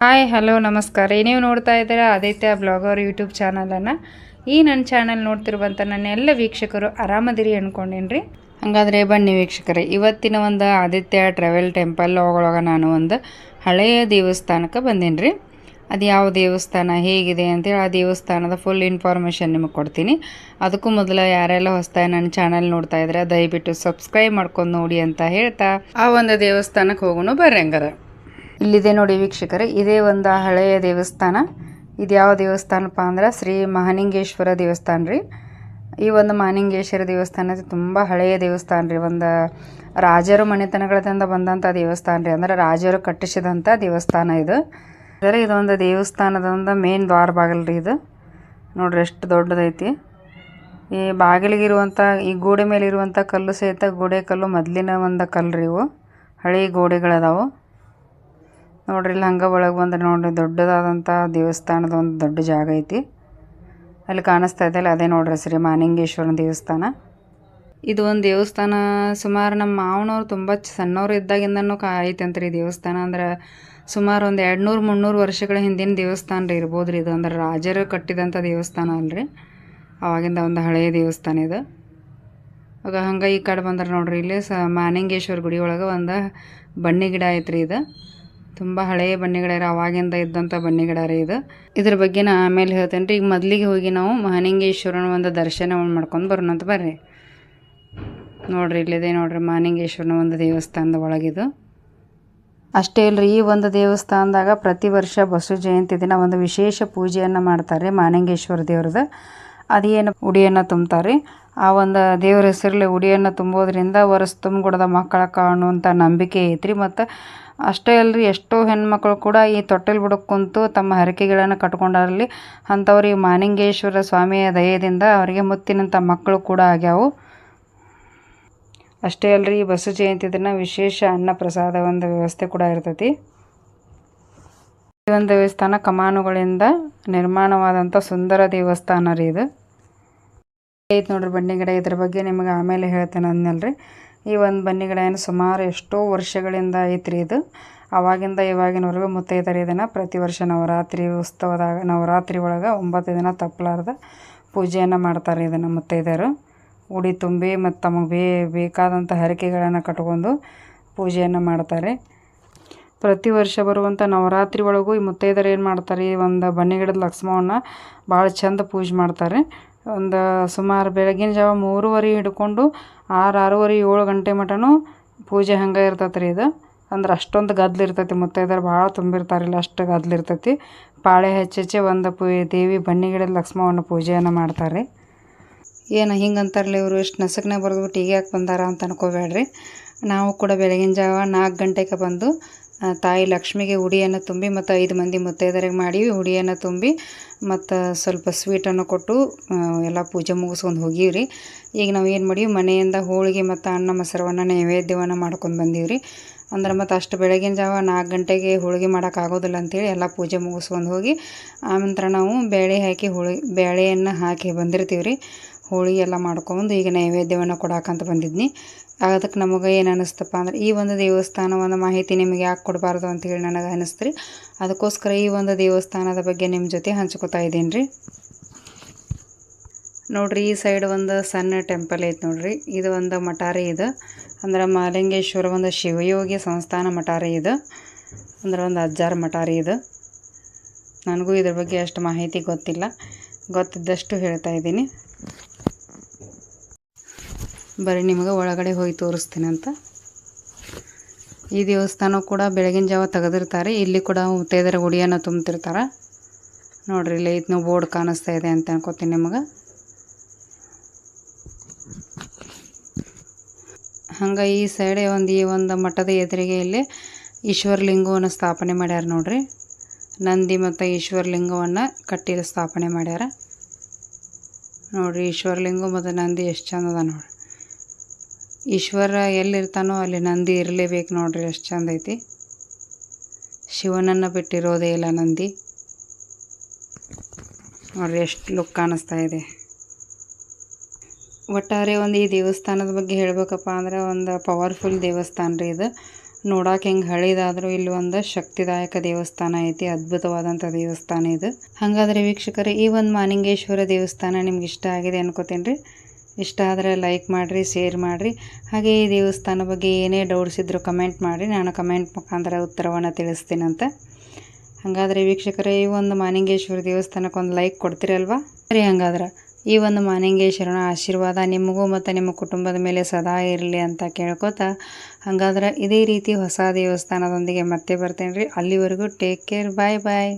Hi hello ನಮಸ್ಕಾರ. ನೀವು ನೋಡ್ತಾ ಇದ್ದೀರಾ ಆದಿತ್ಯ ಬ್ಲಾಗರ್ ಯೂಟ್ಯೂಬ್ ಚಾನಲನ್ನು ಈ ನನ್ನ ಚಾನಲ್ ನೋಡ್ತಿರುವಂಥ ನನ್ನ ಎಲ್ಲ ವೀಕ್ಷಕರು ಆರಾಮದಿರಿ ಅಂದ್ಕೊಂಡೇನ್ರಿ ಹಾಗಾದರೆ ಬನ್ನಿ ವೀಕ್ಷಕರೇ, ಇವತ್ತಿನ ಒಂದು ಆದಿತ್ಯ ಟ್ರಾವೆಲ್ ಟೆಂಪಲ್ ಒಳಗೆ ನಾನು ಒಂದು ಹಳೆಯ ದೇವಸ್ಥಾನಕ್ಕೆ ಬಂದೇನಿ ರೀ ಅದು ಯಾವ ದೇವಸ್ಥಾನ, ಹೇಗಿದೆ ಅಂತೇಳಿ ಆ ದೇವಸ್ಥಾನದ ಫುಲ್ ಇನ್ಫಾರ್ಮೇಷನ್ ನಿಮಗೆ ಕೊಡ್ತೀನಿ. ಅದಕ್ಕೂ ಮೊದಲು ಯಾರೆಲ್ಲ ಹೊಸ್ತಾಯ ನನ್ನ ಚಾನಲ್ ನೋಡ್ತಾ ಇದ್ರೆ ದಯವಿಟ್ಟು ಸಬ್ಸ್ಕ್ರೈಬ್ ಮಾಡ್ಕೊಂಡು ನೋಡಿ ಅಂತ ಹೇಳ್ತಾ ಆ ಒಂದು ದೇವಸ್ಥಾನಕ್ಕೆ ಹೋಗೋಣ ಬರ್ರಿ ಹಂಗಾರ. ಇಲ್ಲಿದೆ ನೋಡಿ ವೀಕ್ಷಕರೇ, ಇದೇ ಒಂದು ಹಳೆಯ ದೇವಸ್ಥಾನ. ಇದು ಯಾವ ದೇವಸ್ಥಾನಪ್ಪ ಅಂದ್ರೆ ಶ್ರೀ ಮಹಾಲಿಂಗೇಶ್ವರ ದೇವಸ್ಥಾನ ರೀ. ಈ ಒಂದು ಮಹಾನಿಂಗೇಶ್ವರ ದೇವಸ್ಥಾನ ತುಂಬ ಹಳೆಯ ದೇವಸ್ಥಾನ ರೀ. ಒಂದು ರಾಜರು ಮನೆತನಗಳಿಂದ ಬಂದಂಥ ದೇವಸ್ಥಾನ ರೀ. ಅಂದರೆ ರಾಜರು ಕಟ್ಟಿಸಿದಂಥ ದೇವಸ್ಥಾನ ಇದು. ಅಂದರೆ ಇದೊಂದು ದೇವಸ್ಥಾನದ ಒಂದು ಮೇನ್ ದ್ವಾರ ಬಾಗಿಲು ರೀ ಇದು. ನೋಡ್ರಿ ಎಷ್ಟು ದೊಡ್ಡದೈತಿ. ಈ ಬಾಗಿಲಿಗಿರುವಂಥ ಈ ಗೋಡೆ ಮೇಲಿರುವಂಥ ಕಲ್ಲು ಸಹಿತ ಗೋಡೆ ಕಲ್ಲು ಮೊದಲಿನ ಒಂದು ಕಲ್ಲು ರೀ ಇವು. ಹಳೆ ಗೋಡೆಗಳದಾವು. ನೋಡ್ರಿ, ಇಲ್ಲಿ ಹಂಗೆ ಒಳಗೆ ಬಂದ್ರೆ ನೋಡ್ರಿ ದೊಡ್ಡದಾದಂಥ ದೇವಸ್ಥಾನದ ಒಂದು ದೊಡ್ಡ ಜಾಗ ಐತಿ. ಅಲ್ಲಿ ಕಾಣಿಸ್ತಾ ಇದೆ, ಅಲ್ಲಿ ಅದೇ ನೋಡ್ರಿ ಶ್ರೀ ಮಾನಿಂಗೇಶ್ವರನ ದೇವಸ್ಥಾನ. ಇದು ಒಂದು ದೇವಸ್ಥಾನ, ಸುಮಾರು ನಮ್ಮ ಮಾವನವ್ರು ತುಂಬ ಸಣ್ಣವ್ರು ಇದ್ದಾಗಿಂದನೂ ಕಾ, ಐತಂತ್ರಿ ದೇವಸ್ಥಾನ. ಅಂದ್ರೆ ಸುಮಾರು ಒಂದು ಎರಡು ನೂರು ಮುನ್ನೂರು ವರ್ಷಗಳ ಹಿಂದಿನ ದೇವಸ್ಥಾನ ರೀ ಇರ್ಬೋದು ರೀ ಇದು. ಅಂದ್ರೆ ರಾಜರು ಕಟ್ಟಿದಂಥ ದೇವಸ್ಥಾನ ಅಲ್ರಿ. ಅವಾಗಿಂದ ಒಂದು ಹಳೆಯ ದೇವಸ್ಥಾನ ಇದು. ಆಗ ಹಂಗೆ ಈ ಕಡೆ ಬಂದ್ರೆ ನೋಡ್ರಿ, ಇಲ್ಲಿ ಸ, ಮಾನಿಂಗೇಶ್ವರ ಗುಡಿ ಒಳಗೆ ಒಂದು ಬನ್ನಿ ಗಿಡ ಐತ್ರಿ ಇದು. ತುಂಬ ಹಳೆಯ ಬನ್ನಿ ಗಿಡ ರೀ, ಅವಾಗಿಂದ ಇದ್ದಂಥ ಬನ್ನಿ ರೀ ಇದು. ಇದ್ರ ಬಗ್ಗೆ ನಾ ಆಮೇಲೆ ಹೇಳ್ತೇನೆ ರೀ, ಈಗ ಮೊದಲಿಗೆ ಹೋಗಿ ನಾವು ಮಹಾನಿಂಗೇಶ್ವರನ ಒಂದು ದರ್ಶನ ಮಾಡ್ಕೊಂಡು ಬರೋಣ ಅಂತ ಬರ್ರಿ. ನೋಡ್ರಿ, ಇಲ್ಲಿದೆ ನೋಡ್ರಿ ಮಾನಿಂಗೇಶ್ವರನ ಒಂದು ದೇವಸ್ಥಾನದ ಒಳಗಿದು. ಅಷ್ಟೇ ಅಲ್ರಿ ಈ ಒಂದು ದೇವಸ್ಥಾನದಾಗ ಪ್ರತಿ ವರ್ಷ ಬಸವ ಜಯಂತಿ ದಿನ ಒಂದು ವಿಶೇಷ ಪೂಜೆಯನ್ನು ಮಾಡ್ತಾರೆ ಮಾನಿಂಗೇಶ್ವರ ದೇವ್ರದ್ದು ಅದೇನು ಉಡಿಯನ್ನು ತುಂಬ್ತಾರೆ ಆ ಒಂದು ದೇವ್ರ ಹೆಸರಲ್ಲಿ ಉಡಿಯನ್ನು ತುಂಬೋದ್ರಿಂದ ವರ್ಷ ತುಂಬಿಕೊಡದ ಮಕ್ಕಳ ಕಾಣುವಂಥ ನಂಬಿಕೆ ಐತ್ರಿ. ಮತ್ತು ಅಷ್ಟೇ ಅಲ್ರಿ, ಎಷ್ಟೋ ಹೆಣ್ಮಕ್ಳು ಕೂಡ ಈ ತೊಟ್ಟಿಲು ಬುಡಕ್ಕೆ ಕುಂತು ತಮ್ಮ ಹರಕೆಗಳನ್ನು ಕಟ್ಕೊಂಡಾರಲ್ಲಿ ಅಂಥವ್ರಿಗೆ ಮಾನಿಂಗೇಶ್ವರ ಸ್ವಾಮಿಯ ದಯದಿಂದ ಅವರಿಗೆ ಮುತ್ತಿನಂಥ ಮಕ್ಕಳು ಕೂಡ ಆಗ್ಯಾವು. ಅಷ್ಟೇ ಅಲ್ರಿ, ಈ ಬಸವ ಜಯಂತಿ ದಿನ ವಿಶೇಷ ಅನ್ನ ಪ್ರಸಾದ ಒಂದು ವ್ಯವಸ್ಥೆ ಕೂಡ ಇರ್ತೈತಿ. ಈ ಒಂದು ದೇವಸ್ಥಾನ ಕಮಾನುಗಳಿಂದ ನಿರ್ಮಾಣವಾದಂಥ ಸುಂದರ ದೇವಸ್ಥಾನ ರೀ ಇದು. ಐತೆ ನೋಡ್ರಿ, ಬನ್ನಿ ಗಿಡ ಇದ್ರ ಬಗ್ಗೆ ನಿಮಗೆ ಆಮೇಲೆ ಹೇಳ್ತೇನೆ ಅಂದ್ನಲ್ರಿ ಈ ಒಂದು ಬನ್ನಿ ಗಿಡ ಏನು ಸುಮಾರು ಎಷ್ಟೋ ವರ್ಷಗಳಿಂದ ಐತ್ರಿ ಇದು. ಅವಾಗಿಂದ ಇವಾಗಿನವರೆಗೂ ಮುತ್ತೈದೆಯರು ಇದನ್ನು ಪ್ರತಿ ವರ್ಷ ನವರಾತ್ರಿ ಉತ್ಸವದಾಗ, ನವರಾತ್ರಿ ಒಳಗೆ ಒಂಬತ್ತು ದಿನ ತಪ್ಪಲಾರ್ದ ಪೂಜೆಯನ್ನು ಮಾಡ್ತಾರೆ ಇದನ್ನು ಮುತ್ತೈದೆಯರು. ಉಡಿ ತುಂಬಿ ಮತ್ತು ತಮಗೆ ಬೇ ಬೇಕಾದಂಥ ಹರಕೆಗಳನ್ನು ಕಟ್ಕೊಂಡು ಪೂಜೆಯನ್ನು ಮಾಡ್ತಾರೆ ಪ್ರತಿ ವರ್ಷ ಬರುವಂಥ ನವರಾತ್ರಿ ಒಳಗೂ ಈ ಮುತ್ತೈದರು ಏನು ಮಾಡ್ತಾರೆ ಒಂದು ಬನ್ನಿ ಗಿಡದ ಲಕ್ಷ್ಮವನ್ನ ಭಾಳ ಚಂದ ಪೂಜೆ ಮಾಡ್ತಾರೆ ಒಂದು ಸುಮಾರು ಬೆಳಗಿನ ಜಾವ ಮೂರುವರೆ ಹಿಡ್ಕೊಂಡು ಆರು ಆರೂವರೆ ಏಳು ಗಂಟೆ ಮಟನೂ ಪೂಜೆ ಹಂಗೆ ಇರ್ತೈತೆ ರೀ ಇದು. ಅಂದ್ರೆ ಅಷ್ಟೊಂದು ಗದ್ಲು ಇರ್ತೈತಿ, ಮುತ್ತೈದೆಯರು ಭಾಳ ತುಂಬಿರ್ತಾರಿಲ್ಲ ಅಷ್ಟು ಗದ್ಲು ಇರ್ತೈತಿ. ಪಾಳೆ ಹೆಚ್ಚೆಚ್ಚೆ ಒಂದು ಪೂ, ದೇವಿ ಬನ್ನಿ ಗಿಡದ ಲಕ್ಷ್ಮವನ್ನ ಪೂಜೆಯನ್ನು ಮಾಡ್ತಾರೆ ಏನು ಹಿಂಗೆ ಅಂತಾರಲ್ಲ ಇವರು ಎಷ್ಟು ನಸಕ್ನಾಗ ಬರೆದ್ಬಿಟ್ಟು ಈಗ ಯಾಕೆ ಬಂದಾರ ಅಂತ ಅನ್ಕೋಬೇಡ್ರಿ ನಾವು ಕೂಡ ಬೆಳಗಿನ ಜಾವ ನಾಲ್ಕು ಗಂಟೆಗೆ ಬಂದು ತಾಯಿ ಲಕ್ಷ್ಮಿಗೆ ಉಡಿಯನ್ನು ತುಂಬಿ ಮತ್ತು ಐದು ಮಂದಿ ಮುತ್ತೈದರಿಗೆ ಮಾಡಿ ಉಡಿಯನ್ನು ತುಂಬಿ ಮತ್ತು ಸ್ವಲ್ಪ ಸ್ವೀಟನ್ನು ಕೊಟ್ಟು ಎಲ್ಲ ಪೂಜೆ ಮುಗಿಸ್ಕೊಂಡು ಹೋಗೀವ್ರಿ. ಈಗ ನಾವು ಏನು ಮಾಡೀವಿ, ಮನೆಯಿಂದ ಹೋಳಿಗೆ ಮತ್ತು ಅನ್ನ ಮೊಸರವನ್ನು ನೈವೇದ್ಯವನ್ನು ಮಾಡ್ಕೊಂಡು ಬಂದೀವ್ರಿ. ಅಂದ್ರೆ ಮತ್ತು ಅಷ್ಟು ಬೆಳಗಿನ ಜಾವ ನಾಲ್ಕು ಗಂಟೆಗೆ ಹೋಳಿಗೆ ಮಾಡೋಕ್ಕಾಗೋದಿಲ್ಲ ಅಂತೇಳಿ ಎಲ್ಲ ಪೂಜೆ ಮುಗಿಸ್ಕೊಂಡು ಹೋಗಿ ಆನಂತರ ನಾವು ಬೇಳೆ ಹಾಕಿ ಹೋಳಿ ಬೇಳೆಯನ್ನು ಹಾಕಿ ಬಂದಿರ್ತೀವಿ ರೀ ಹೋಳಿಗೆ ಎಲ್ಲ ಮಾಡ್ಕೊಂಡು ಈಗ ನೈವೇದ್ಯವನ್ನು ಕೊಡಾಕಂತ ಬಂದಿದ್ನಿ. ಅದಕ್ಕೆ ನಮಗೆ ಏನು ಅನ್ನಿಸ್ತಪ್ಪ ಅಂದ್ರೆ ಈ ಒಂದು ದೇವಸ್ಥಾನ ಒಂದು ಮಾಹಿತಿ ನಿಮಗೆ ಯಾಕೆ ಕೊಡಬಾರ್ದು ಅಂತೇಳಿ ನನಗೆ ಅನ್ನಿಸ್ತು ಅದಕ್ಕೋಸ್ಕರ ಈ ಒಂದು ದೇವಸ್ಥಾನದ ಬಗ್ಗೆ ನಿಮ್ಮ ಜೊತೆ ಹಂಚ್ಕೊತಾ ಇದ್ದೀನಿ ರೀ ನೋಡ್ರಿ ಈ ಸೈಡ್ ಒಂದು ಸಣ್ಣ ಟೆಂಪಲ್ ಐತೆ ನೋಡ್ರಿ. ಇದು ಒಂದು ಮಠಾರಿ ಇದು. ಅಂದ್ರೆ ಮಾಲಿಂಗೇಶ್ವರ ಒಂದು ಶಿವಯೋಗಿ ಸಂಸ್ಥಾನ ಮಠಾರಿ ಇದು. ಅಂದ್ರೆ ಒಂದು ಅಜ್ಜಾರ ಮಠಾರಿ ಇದು. ನನಗೂ ಇದ್ರ ಬಗ್ಗೆ ಅಷ್ಟು ಮಾಹಿತಿ ಗೊತ್ತಿಲ್ಲ. ಗೊತ್ತಿದ್ದಷ್ಟು ಹೇಳ್ತಾ ಇದ್ದೀನಿ. ಬರೀ ನಿಮಗೆ ಒಳಗಡೆ ಹೋಗಿ ತೋರಿಸ್ತೀನಿ ಅಂತ. ಈ ದೇವಸ್ಥಾನ ಕೂಡ ಬೆಳಗಿನ ಜಾವ ತೆಗೆದಿರ್ತಾರೆ. ಇಲ್ಲಿ ಕೂಡ ಮುತ್ತೈದರ ಗುಡಿಯನ್ನು ತುಂಬ್ತಿರ್ತಾರೆ. ನೋಡ್ರಿ, ಇಲ್ಲಿ ಇದನ್ನ ಬೋರ್ಡ್ ಕಾಣಿಸ್ತಾ ಇದೆ ಅಂತ ಅನ್ಕೋತೀನಿ ನಿಮಗೆ. ಹಂಗೆ ಈ ಸೈಡೆ ಒಂದು ಈ ಒಂದು ಮಠದ ಎದುರಿಗೆ ಇಲ್ಲಿ ಈಶ್ವರಲಿಂಗವನ್ನು ಸ್ಥಾಪನೆ ಮಾಡ್ಯಾರ ನೋಡ್ರಿ. ನಂದಿ ಮತ್ತು ಈಶ್ವರಲಿಂಗವನ್ನು ಕಟ್ಟಿ ಸ್ಥಾಪನೆ ಮಾಡ್ಯಾರ. ನೋಡ್ರಿ, ಈಶ್ವರಲಿಂಗ ಮತ್ತು ನಂದಿ ಎಷ್ಟು ಚಂದ ಅದ ನೋಡ್ರಿ. ಈಶ್ವರ ಎಲ್ಲಿರ್ತಾನೋ ಅಲ್ಲಿ ನಂದಿ ಇರಲೇಬೇಕು ನೋಡ್ರಿ, ಎಷ್ಟು ಚಂದ ಐತಿ. ಶಿವನನ್ನು ಬಿಟ್ಟಿರೋದೇ ಇಲ್ಲ ನಂದಿ. ನೋಡ್ರಿ, ಎಷ್ಟು ಲುಕ್ ಕಾಣಿಸ್ತಾ ಇದೆ. ಒಟ್ಟಾರೆ ಒಂದು ಈ ದೇವಸ್ಥಾನದ ಬಗ್ಗೆ ಹೇಳಬೇಕಪ್ಪ ಅಂದ್ರೆ ಒಂದು ಪವರ್ಫುಲ್ ದೇವಸ್ಥಾನ ರೀ ಇದು. ನೋಡಕ್ಕೆ ಹೆಂಗೆ ಹಳಿದಾದರೂ ಇಲ್ಲಿ ಒಂದು ಶಕ್ತಿದಾಯಕ ದೇವಸ್ಥಾನ ಐತಿ ಅದ್ಭುತವಾದಂಥ ದೇವಸ್ಥಾನ ಇದು. ಹಾಗಾದರೆ ವೀಕ್ಷಕರೇ, ಈ ಒಂದು ಮಾನಿಂಗೇಶ್ವರ ದೇವಸ್ಥಾನ ನಿಮ್ಗೆ ಇಷ್ಟ ಆಗಿದೆ ಅನ್ಕೋತೀನಿ ರೀ ಇಷ್ಟ ಆದರೆ ಲೈಕ್ ಮಾಡಿರಿ ಶೇರ್ ಮಾಡಿರಿ. ಹಾಗೆ ಈ ದೇವಸ್ಥಾನ ಬಗ್ಗೆ ಏನೇ ಡೌಟ್ಸ್ ಇದ್ದರೂ ಕಮೆಂಟ್ ಮಾಡಿ ನಾನು ಕಮೆಂಟ್ ಮುಖಾಂತರ ಉತ್ತರವನ್ನು ತಿಳಿಸ್ತೀನಂತೆ ಹಾಗಾದರೆ ವೀಕ್ಷಕರೇ, ಈ ಒಂದು ಮಾನಿಂಗೇಶ್ವರ ದೇವಸ್ಥಾನಕ್ಕೆ ಒಂದು ಲೈಕ್ ಕೊಡ್ತೀರಲ್ವಾ? ಸರಿ ಹಂಗಾದ್ರೆ, ಈ ಒಂದು ಮಾನಿಂಗೇಶ್ವರನ ಆಶೀರ್ವಾದ ನಿಮಗೂ ಮತ್ತು ನಿಮ್ಮ ಕುಟುಂಬದ ಮೇಲೆ ಸದಾ ಇರಲಿ ಅಂತ ಕೇಳ್ಕೊತಾ, ಹಾಗಾದ್ರೆ ಇದೇ ರೀತಿ ಹೊಸ ದೇವಸ್ಥಾನದೊಂದಿಗೆ ಮತ್ತೆ ಬರ್ತೇನೆ ರೀ ಅಲ್ಲಿವರೆಗೂ ಟೇಕ್ ಕೇರ್ ಬಾಯ್ ಬಾಯ್